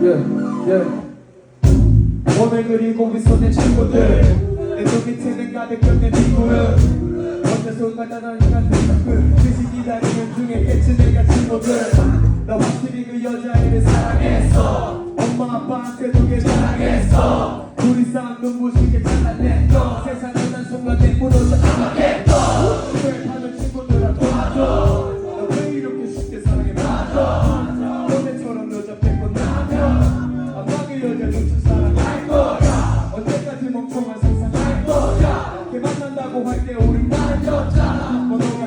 yeah, yeah. 오늘 그리고 있어 내 친구들 내 속에 트는 가득한 내 친구는 어째서 가다란 인간들 그 뜻이 기다리는 중에 깨치 내가 친구들 나 확실히 그 여자애를 사랑했어. 엄마 아빠한테도 걔 사랑했어. 둘이 싸움 눈부시게 잘라냈던 세상은 난 순간에 무너져. 아마겟 우린 말렸잖아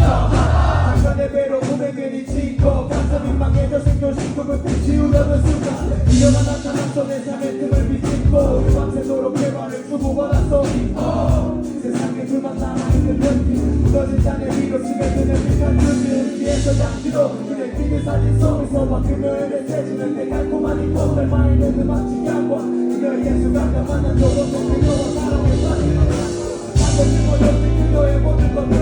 훨씬 잠깐의 배로 괜히 지고 감사 민망해져 생존시고 그때 지우려는 순간 위험한 나타났어 내 삶의 틈을 비집고 밤새도록 대화를 주고받았어 어, 세상에 둘만 남아있는 편지. 무너진 잔에 위로 스며드는 듯한 눈을 뒤에서 양치로 그대 찍은 사진 속에서 금요일에 새지는 내 달콤한 이꽃 닮아 있는 음악 지향과 그녀의 예술감과 만난 조금 더 그녀와 사랑에 빠지는 한번쯤 어렸을 그녀의 모든 것